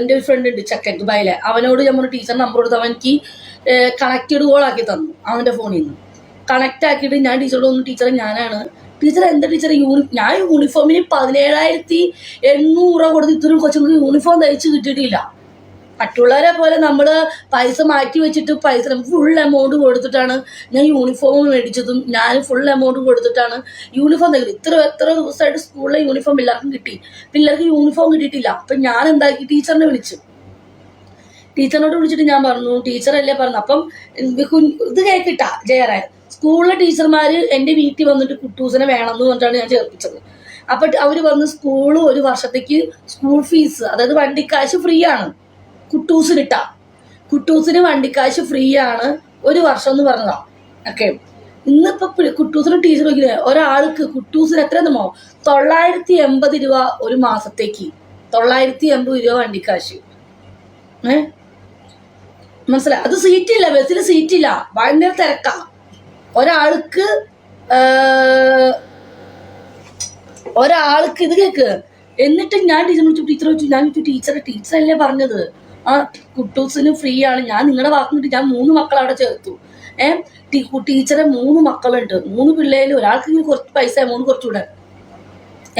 എന്റെ ഒരു ഫ്രണ്ട് ഉണ്ട് ചക്കൻ ദുബായിലെ. അവനോട് പറഞ്ഞു ടീച്ചർ നമ്പർ കൊടുത്ത് അവൻ എനിക്ക് കണക്റ്റഡ് കോൾ ആക്കി തന്നു അവന്റെ ഫോണിൽ നിന്ന് കണക്ട് ആക്കിയിട്ട് ഞാൻ ടീച്ചറോട് ഒന്ന് ടീച്ചർ ഞാനാണ്. ടീച്ചർ എന്താ ടീച്ചർ യൂണി ഞാൻ യൂണിഫോമിന് പതിനേഴായിരത്തി എണ്ണൂറ് കൊടുത്ത് ഇത്രയും കൊച്ചുങ്ങൾക്ക് യൂണിഫോം തയ്ച്ച് കിട്ടിയിട്ടില്ല. മറ്റുള്ളവരെ പോലെ നമ്മൾ പൈസ മാറ്റി വെച്ചിട്ട് പൈസ ഫുൾ എമൗണ്ട് കൊടുത്തിട്ടാണ് ഞാൻ യൂണിഫോം മേടിച്ചതും ഞാൻ ഫുൾ എമൗണ്ട് കൊടുത്തിട്ടാണ് യൂണിഫോം നൽകുന്നത് ഇത്ര എത്ര ദിവസമായിട്ട് സ്കൂളിലെ യൂണിഫോം എല്ലാവർക്കും കിട്ടി. പിള്ളേർക്ക് യൂണിഫോം കിട്ടിയിട്ടില്ല. അപ്പം ഞാൻ എന്താക്കി? ടീച്ചറിനെ വിളിച്ചു. ടീച്ചറിനോട് വിളിച്ചിട്ട് ഞാൻ പറഞ്ഞു ടീച്ചറല്ലേ പറഞ്ഞു അപ്പം ഇത് കേൾക്കിട്ട ജയറായ സ്കൂളിലെ ടീച്ചർമാര് എന്റെ വീട്ടിൽ വന്നിട്ട് കുട്ടൂസിനെ വേണമെന്ന് പറഞ്ഞിട്ടാണ് ഞാൻ ചേർപ്പിച്ചത്. അപ്പൊ അവർ പറഞ്ഞു സ്കൂൾ ഒരു വർഷത്തേക്ക് സ്കൂൾ ഫീസ് അതായത് വണ്ടിക്കാശ് ഫ്രീ ആണ്. കുട്ടൂസിനിട്ട. കുട്ടൂസിന് വണ്ടിക്കാശ് ഫ്രീ ആണ് ഒരു വർഷം എന്ന് പറഞ്ഞതാ. ഓക്കെ. ഇന്നിപ്പോ കുട്ടൂസിന് ടീച്ചർ നോക്കിയത് ഒരാൾക്ക് കുട്ടൂസിന് എത്ര എന്നോ തൊള്ളായിരത്തി എൺപത് രൂപ ഒരു മാസത്തേക്ക്. തൊള്ളായിരത്തി എൺപത് രൂപ വണ്ടിക്കാശ്. ഏ? മനസ്സിലായി അത് സീറ്റില്ല ബസ്സിൽ സീറ്റില്ല. ഭയങ്കര തിരക്കാ. ഒരാൾക്ക് ഒരാൾക്ക് ഇത് കേക്ക്. എന്നിട്ട് ഞാൻ ടീച്ചർ വിളിച്ചു ടീച്ചർ വിളിച്ചു ഞാൻ വിളിച്ചു ടീച്ചർ ടീച്ചറല്ലേ പറഞ്ഞത്? ആ കുട്ടൂസിന് ഫ്രീ ആണ്. ഞാൻ നിങ്ങളുടെ വാക്കുന്നിട്ട് ഞാൻ മൂന്ന് മക്കൾ അവിടെ ചേർത്തു. ഏഹ് ടീച്ചറെ മൂന്ന് മക്കളുണ്ട്. മൂന്ന് പിള്ളേര്. ഒരാൾക്ക് കുറച്ച് പൈസ എമൗണ്ട് കുറച്ചുകൂടെ.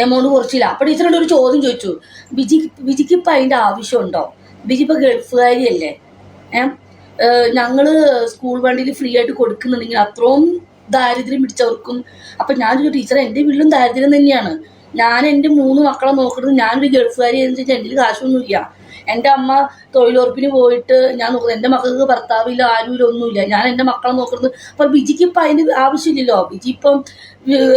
എമൗണ്ട് കുറച്ചില്ല. അപ്പൊ ടീച്ചറോട് ഒരു ചോദ്യം ചോദിച്ചു. ബിജി ബിജിക്ക് ഇപ്പൊ അതിന്റെ ആവശ്യമുണ്ടോ? ബിജി ഇപ്പൊ ഗൾഫുകാരിയല്ലേ? ഏഹ് ഞങ്ങൾ സ്കൂൾ വണ്ടിയിൽ ഫ്രീ ആയിട്ട് കൊടുക്കുന്നുണ്ടെങ്കിൽ അത്രയും ദാരിദ്ര്യം പിടിച്ചവർക്കും. അപ്പൊ ചോദിച്ചു ടീച്ചർ എന്റെ വീട്ടിലും ദാരിദ്ര്യം തന്നെയാണ്. ഞാൻ എന്റെ മൂന്ന് മക്കളെ നോക്കുന്നത് ഞാനൊരു ഗൾഫുകാരി എന്ന് വെച്ചാൽ എന്റെ കാശൊന്നുമില്ല. എന്റെ അമ്മ തൊഴിലുറപ്പിന് പോയിട്ട് ഞാൻ നോക്കുന്നത് എന്റെ മക്കൾക്ക് ഭർത്താവില്ല ആരും ഒന്നുമില്ല. ഞാൻ എന്റെ മക്കളെ നോക്കുന്നത്. അപ്പൊ ബിജിക്ക് ഇപ്പം അതിന് ആവശ്യമില്ലല്ലോ. ബിജി ഇപ്പം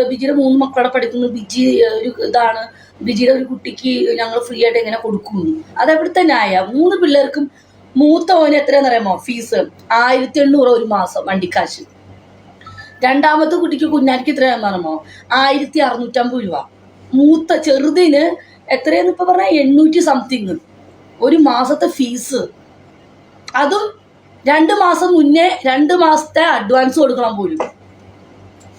ബിജിയുടെ മൂന്ന് മക്കളെ പഠിക്കുന്നു. ബിജി ഒരു ഇതാണ്. ബിജിയുടെ ഒരു കുട്ടിക്ക് ഞങ്ങൾ ഫ്രീ ആയിട്ട് എങ്ങനെ കൊടുക്കുന്നു? അതെവിടുത്തെ ന്യായ? മൂന്ന് പിള്ളേർക്കും മൂത്ത ഓന് എത്രയാണെന്ന് അറിയാമോ? ഫീസ് ആയിരത്തി എണ്ണൂറ് ഒരു മാസം വണ്ടിക്കാശ്. രണ്ടാമത്തെ കുട്ടിക്ക് കുഞ്ഞാലിക്ക് എത്രയാണെന്ന് അറിയാമോ? ആയിരത്തി അറുന്നൂറ്റമ്പത് രൂപ. മൂത്ത ചെറുതിന് എത്രയെന്ന് ഇപ്പൊ പറഞ്ഞ? എണ്ണൂറ്റി സംതിങ് ഒരു മാസത്തെ ഫീസ് അതും രണ്ട് മാസം മുന്നേ രണ്ട് മാസത്തെ അഡ്വാൻസ് കൊടുക്കണം പോലും.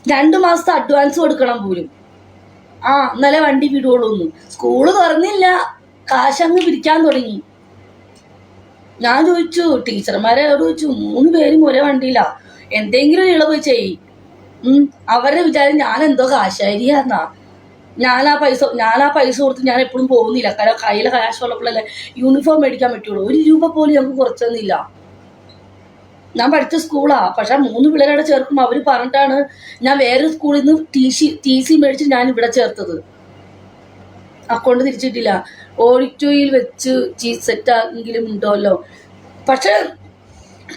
രണ്ട് മാസത്തെ അഡ്വാൻസ് കൊടുക്കണം പോലും. ആ ഇന്നലെ വണ്ടി വിടുള്ളൂ ഒന്ന് സ്കൂൾ തുറന്നില്ല. കാശങ്ങ് പിരിക്കാൻ തുടങ്ങി. ഞാൻ ചോദിച്ചു ടീച്ചർമാരെ ചോദിച്ചു മൂന്ന് പേരും ഒരേ വണ്ടിയില്ല എന്തെങ്കിലും ഇളവ് ചെയ് അവരുടെ വിചാരം ഞാൻ എന്തോ കാശാരിയാന്നാ ഞാൻ ആ പൈസ ഞാൻ ആ പൈസ കൊടുത്ത് ഞാൻ എപ്പോഴും പോകുന്നില്ല. കാരണം കയ്യിലെ കാശ് ഉള്ളപ്പോഴല്ലേ യൂണിഫോം മേടിക്കാൻ പറ്റുള്ളൂ. ഒരു രൂപ പോലും ഞങ്ങൾക്ക് കുറച്ചൊന്നുമില്ല. ഞാൻ പഠിച്ച സ്കൂളാ പക്ഷെ മൂന്ന് പിള്ളേരുടെ ചേർക്കുമ്പോൾ അവർ പറഞ്ഞിട്ടാണ് ഞാൻ വേറെ സ്കൂളിൽ നിന്ന് ടി സി ടി സി മേടിച്ച് ഞാൻ ഇവിടെ ചേർത്തത്. അക്കൗണ്ട് തിരിച്ചിട്ടില്ല. ഓഡിറ്റോയിൽ വെച്ച് ചീ സെറ്റ് ആണെങ്കിലും ഉണ്ടല്ലോ. പക്ഷെ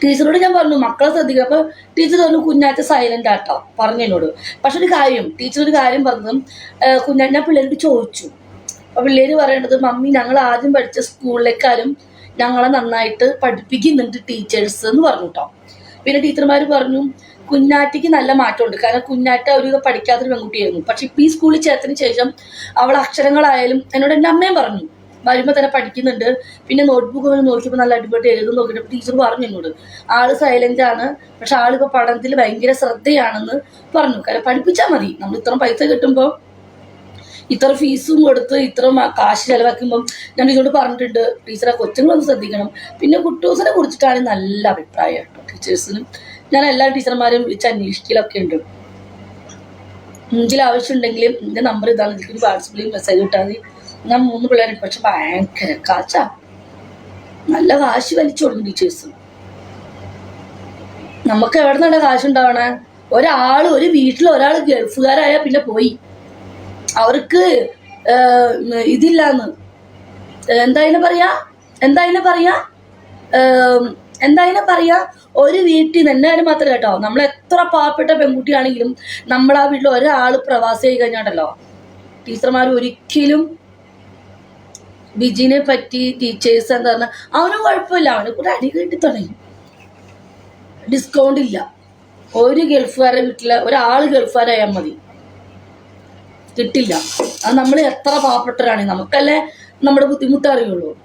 ടീച്ചറോട് ഞാൻ പറഞ്ഞു മക്കളെ ശ്രദ്ധിക്കുക അപ്പൊ ടീച്ചർ പറഞ്ഞു കുഞ്ഞാറ്റ സൈലന്റ് ആട്ടോ. പറഞ്ഞു എന്നോട്. പക്ഷെ ഒരു കാര്യം ടീച്ചർ ഒരു കാര്യം പറഞ്ഞതും കുഞ്ഞാറ്റ ഞാൻ പിള്ളേരോട് ചോദിച്ചു. അപ്പൊ പിള്ളേര് പറയേണ്ടത് മമ്മി ഞങ്ങൾ ആദ്യം പഠിച്ച സ്കൂളിലേക്കാരും ഞങ്ങളെ നന്നായിട്ട് പഠിപ്പിക്കുന്നുണ്ട് ടീച്ചേഴ്സ് എന്ന് പറഞ്ഞു കേട്ടോ പിന്നെ ടീച്ചർമാർ പറഞ്ഞു കുഞ്ഞാറ്റയ്ക്ക് നല്ല മാറ്റമുണ്ട്. കാരണം കുഞ്ഞാറ്റ ഒരു പഠിക്കാത്തൊരു പെൺകുട്ടിയായിരുന്നു. പക്ഷെ ഇപ്പൊ ഈ സ്കൂളിൽ ചേർത്തതിന് ശേഷം അവൾ അക്ഷരങ്ങളായാലും എന്നോട് എന്റെ അമ്മയും പറഞ്ഞു. വരുമ്പോൾ തന്നെ പഠിക്കുന്നുണ്ട്. പിന്നെ നോട്ട്ബുക്ക് നോക്കിയപ്പോൾ നല്ല അടിപൊളി എഴുതും നോക്കിയിട്ട് ടീച്ചർ പറഞ്ഞു എന്നോട്. ആൾ സൈലന്റ് ആണ്. പക്ഷെ ആളിപ്പോ പഠനത്തിൽ ഭയങ്കര ശ്രദ്ധയാണെന്ന് പറഞ്ഞു. കാരണം പഠിപ്പിച്ചാൽ മതി. നമ്മൾ ഇത്ര പൈസ കിട്ടുമ്പോൾ ഇത്ര ഫീസും കൊടുത്ത് ഇത്ര കാശ് ചെലവാക്കുമ്പോൾ ഞാൻ ടീച്ചറോട് പറഞ്ഞിട്ടുണ്ട്. ടീച്ചറെ കൊച്ചുങ്ങളൊന്ന് ശ്രദ്ധിക്കണം. പിന്നെ കുട്ടൂസിനെ കുറിച്ചിട്ടാണ് നല്ല അഭിപ്രായം കേട്ടോ. ടീച്ചേഴ്സിനും ഞാൻ എല്ലാ ടീച്ചർമാരും വിളിച്ച് അന്വേഷിക്കലൊക്കെ ഉണ്ട്. എന്തെങ്കിലും ആവശ്യമുണ്ടെങ്കിൽ എന്റെ നമ്പർ ഇതാണ് എനിക്ക് വാട്സപ്പിൽ മെസ്സേജ് ഇട്ടാൽ മതി. ഞാൻ മൂന്ന് പിള്ളേരും പക്ഷെ ഭയങ്കര കാച്ച നല്ല കാശ് വലിച്ചു കൊടുക്കും ടീച്ചേഴ്സ്. നമുക്ക് എവിടെ നിന്നാണ് കാശ് ഉണ്ടാവണേ ഒരാൾ ഒരു വീട്ടിൽ ഒരാൾ ഗൾഫുകാരായ പിന്നെ പോയി. അവർക്ക് ഇതില്ലാന്ന്. എന്തായാലും പറയാ? എന്തായാലും പറയാ? എന്തായാലും പറയാ? ഒരു വീട്ടിൽ നിന്ന് എല്ലാവരും മാത്രം കേട്ടോ. നമ്മൾ എത്ര പാവപ്പെട്ട പെൺകുട്ടിയാണെങ്കിലും നമ്മൾ ആ വീട്ടിൽ ഒരാൾ പ്രവാസി ആയി കഴിഞ്ഞാണ്ടല്ലോ. ടീച്ചർമാർ ഒരിക്കലും ബിജിനെ പറ്റി ടീച്ചേഴ്സ് എന്താ പറഞ്ഞാൽ അവന് കുഴപ്പമില്ല. അവന് കൂടെ അടി കിട്ടി തുടങ്ങി. ഡിസ്കൗണ്ട് ഇല്ല. ഒരു ഗൾഫുകാരെ വീട്ടിലെ ഒരാൾ ഗൾഫുകാരായാൽ മതി. കിട്ടില്ല. അത് നമ്മൾ എത്ര പാവപ്പെട്ടവരാണ്. നമുക്കല്ലേ നമ്മുടെ ബുദ്ധിമുട്ട് അറിയുള്ളൂ.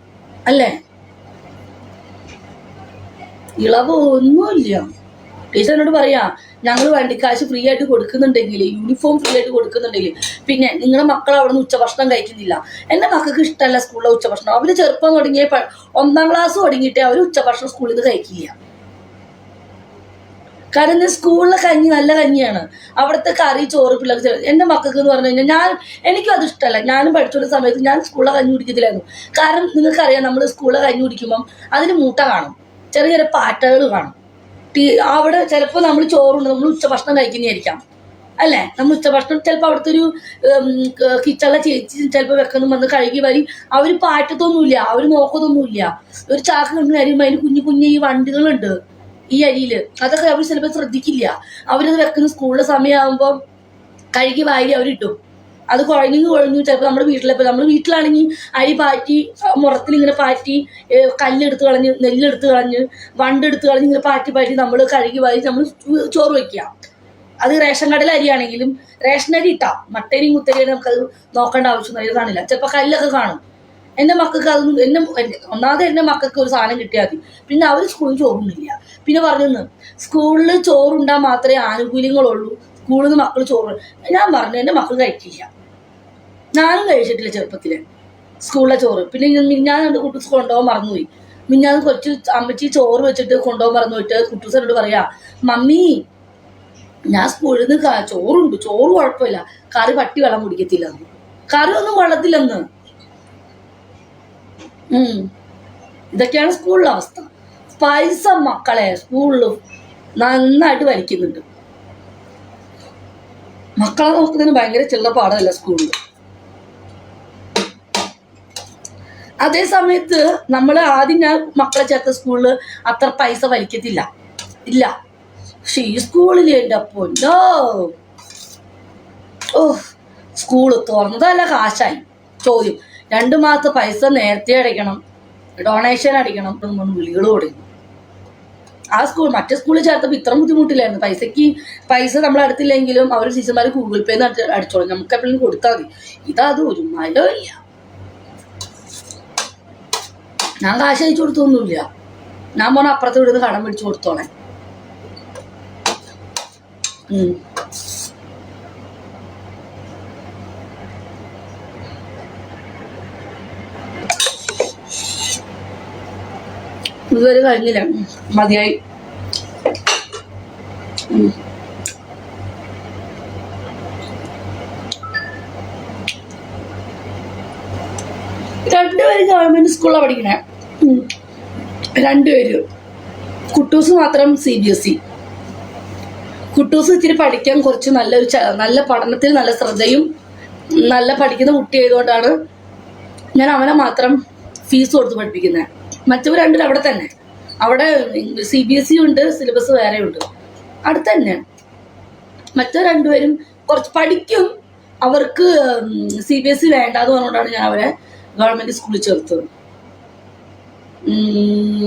അല്ലേ? ഇളവ് ഒന്നുമില്ല. ടീച്ചർ എന്നോട് പറയാ ഞങ്ങൾ വണ്ടിക്കാശ് ഫ്രീ ആയിട്ട് കൊടുക്കുന്നുണ്ടെങ്കിൽ യൂണിഫോം ഫ്രീ ആയിട്ട് കൊടുക്കുന്നുണ്ടെങ്കിൽ പിന്നെ നിങ്ങളുടെ മക്കൾ അവിടെ നിന്ന് ഉച്ചഭക്ഷണം കഴിക്കുന്നില്ല. എന്റെ മക്കൾക്ക് ഇഷ്ടമല്ല സ്കൂളിലെ ഉച്ചഭക്ഷണം. അവർ ചെറുപ്പം തുടങ്ങിയ ഒന്നാം ക്ലാസ് തുടങ്ങിയിട്ട് അവർ ഉച്ചഭക്ഷണം സ്കൂളിൽ നിന്ന് കഴിക്കില്ല. കാരണം സ്കൂളിലെ കഞ്ഞി നല്ല കഞ്ഞിയാണ്. അവിടുത്തെ കറി ചോറ് പിള്ളേർക്ക് എന്റെ മക്കൾക്ക് എന്ന് പറഞ്ഞു കഴിഞ്ഞാൽ ഞാൻ എനിക്കും അത് ഇഷ്ടമല്ല. ഞാനും പഠിച്ചുള്ള സമയത്ത് ഞാൻ സ്കൂളിലെ കഞ്ഞി കുടിക്കത്തില്ലായിരുന്നു. കാരണം നിങ്ങൾക്കറിയാം നമ്മൾ സ്കൂളിലെ കഞ്ഞി കുടിക്കുമ്പം അതിന് മൂട്ട കാണും. ചെറിയ ചെറിയ പാറ്റകൾ കാണും. അവിടെ ചിലപ്പോൾ നമ്മൾ ചോറുണ്ട് നമ്മൾ ഉച്ചഭക്ഷണം കഴിക്കുന്നതായിരിക്കാം. അല്ലേ? നമ്മൾ ഉച്ചഭക്ഷണം ചിലപ്പോൾ അവിടുത്തെ ഒരു കിച്ചണിലെ ചേച്ചി ചിലപ്പോൾ വെക്കണം വന്ന് കഴുകി വരി. അവർ പാറ്റത്തൊന്നുമില്ല അവർ നോക്കത്തൊന്നുമില്ല ഒരു ചാക്ക് കിട്ടുന്ന അരിയുമ്പോൾ അതിന് കുഞ്ഞു കുഞ്ഞു ഈ വണ്ടികളുണ്ട് ഈ അരിയിൽ. അതൊക്കെ അവർ ചിലപ്പോൾ ശ്രദ്ധിക്കില്ല. അവരത് വെക്കുന്ന സ്കൂളിലെ സമയമാകുമ്പോൾ കഴുകി വാരി അവരിട്ടും അത് കുഴഞ്ഞു കുഴഞ്ഞു. ചിലപ്പോൾ നമ്മുടെ വീട്ടിലെപ്പോൾ നമ്മൾ വീട്ടിലാണെങ്കിൽ അരി പാറ്റി മുറത്തിൽ ഇങ്ങനെ പാറ്റി കല്ലെടുത്ത് കളഞ്ഞ് നെല്ലെടുത്ത് കളഞ്ഞ് വണ്ടെടുത്ത് കളഞ്ഞ് ഇങ്ങനെ പാറ്റി പാറ്റി നമ്മൾ കഴുകി വാരി നമ്മൾ ചോറ് വയ്ക്കുക അത് റേഷൻ കടയിൽ അരിയാണെങ്കിലും റേഷൻ അരി ഇട്ടാം മട്ടരിയും കുത്തരിയും നമുക്കത് നോക്കേണ്ട ആവശ്യം അതിൽ കാണില്ല. ചിലപ്പോൾ കല്ലൊക്കെ കാണും. എന്റെ മക്കൾക്ക് അതൊന്നും എന്റെ ഒന്നാമത് എന്റെ മക്കൾക്ക് ഒരു സാധനം കിട്ടിയാൽ മതി. പിന്നെ അവർ സ്കൂളിൽ ചോറുണ്ടില്ല പിന്നെ പറഞ്ഞു സ്കൂളിൽ ചോറുണ്ടാൽ മാത്രമേ ആനുകൂല്യങ്ങളുള്ളൂ. സ്കൂളിൽ നിന്ന് മക്കൾ ചോറ് ഞാൻ പറഞ്ഞു എന്റെ മക്കൾ കഴിക്കില്ല. ഞാനും കഴിച്ചിട്ടില്ല ചെറുപ്പത്തിൽ. സ്കൂളിലെ ചോറ്. പിന്നെ മിഞ്ഞാൻ രണ്ട് കുട്ടൂസ് കൊണ്ടുപോകാൻ മറന്നുപോയി. മിഞ്ഞാന്ന് കൊച്ചു അമ്മച്ചി ചോറ് വെച്ചിട്ട് കൊണ്ടുപോകാൻ മറന്നു പോയിട്ട് കുട്ടൂസനോട് പറയാ മമ്മി ഞാൻ സ്കൂളിൽ നിന്ന് ചോറുണ്ട്. ചോറ് കുഴപ്പമില്ല. കറി പട്ടി വെള്ളം കുടിക്കത്തില്ലെന്ന് കറി ഒന്നും കൊള്ളത്തില്ലെന്ന്. ഉം. ഇതൊക്കെയാണ് സ്കൂളിലെ അവസ്ഥ. പൈസ മക്കളെ സ്കൂളിലും നന്നായിട്ട് വലിക്കുന്നുണ്ട്. മക്കളെ നോക്കുന്നതിന് ഭയങ്കര ചില്ലറ പാടല്ല സ്കൂളിൽ അതേ സമയത്ത് നമ്മൾ ആദ്യം ഞാൻ മക്കളെ ചേർത്ത സ്കൂളിൽ അത്ര പൈസ വലിക്കത്തില്ല. ഇല്ല. പക്ഷെ ഈ സ്കൂളിൽ എന്റെ പൊന്നോ. ഓ സ്കൂൾ തുറന്നതല്ല കാശായി. ചോദ്യം. രണ്ട് മാസത്തെ പൈസ നേരത്തെ അടയ്ക്കണം. ഡൊണേഷൻ അടിക്കണം എന്ന് വിളികൾ കൊടുക്കും. ആ സ്കൂൾ മറ്റേ സ്കൂളിൽ ചേർത്തപ്പോൾ ഇത്ര ബുദ്ധിമുട്ടില്ലായിരുന്നു. പൈസക്ക് പൈസ നമ്മൾ അടുത്തില്ലെങ്കിലും അവർ ടീച്ചർമാർ ഗൂഗിൾ പേ അടിച്ചോളും. നമുക്ക് എപ്പോഴും കൊടുത്താൽ മതി. ഇതത് ഒരു മലമില്ല ഞാൻ കാശ് അയച്ചു കൊടുത്തൊന്നുമില്ല. ഞാൻ പോണ അപ്പുറത്ത് വിടുന്ന് കടം പിടിച്ചു കൊടുത്തോളെ ഇതുവരെ കഴിഞ്ഞില്ല. മതിയായി. രണ്ടുപേരും ഗവൺമെന്റ് സ്കൂളിലാണ് പഠിക്കണേ. രണ്ടുപേരും. കുട്ടൂസ് മാത്രം C B S E. Kuttoos ഇച്ചിരി പഠിക്കാൻ കുറച്ച് നല്ലൊരു നല്ല പഠനത്തിൽ നല്ല ശ്രദ്ധയും നല്ല പഠിക്കുന്ന കുട്ടി ആയതുകൊണ്ടാണ് ഞാൻ അവനെ മാത്രം ഫീസ് കൊടുത്ത് പഠിപ്പിക്കുന്നത് മറ്റവർ രണ്ടും അവിടെ തന്നെ. അവിടെ സി ബി എസ് ഇ ഉണ്ട് സിലബസ് വേറെ ഉണ്ട്. അടുത്ത് തന്നെ. മറ്റു രണ്ടുപേരും കുറച്ച് പഠിക്കും. അവർക്ക് സി ബി എസ് ഇ വേണ്ടാന്ന് പറഞ്ഞുകൊണ്ടാണ് ഞാൻ അവരെ ഗവൺമെന്റ് സ്കൂളിൽ ചേർത്തത്. ഉം,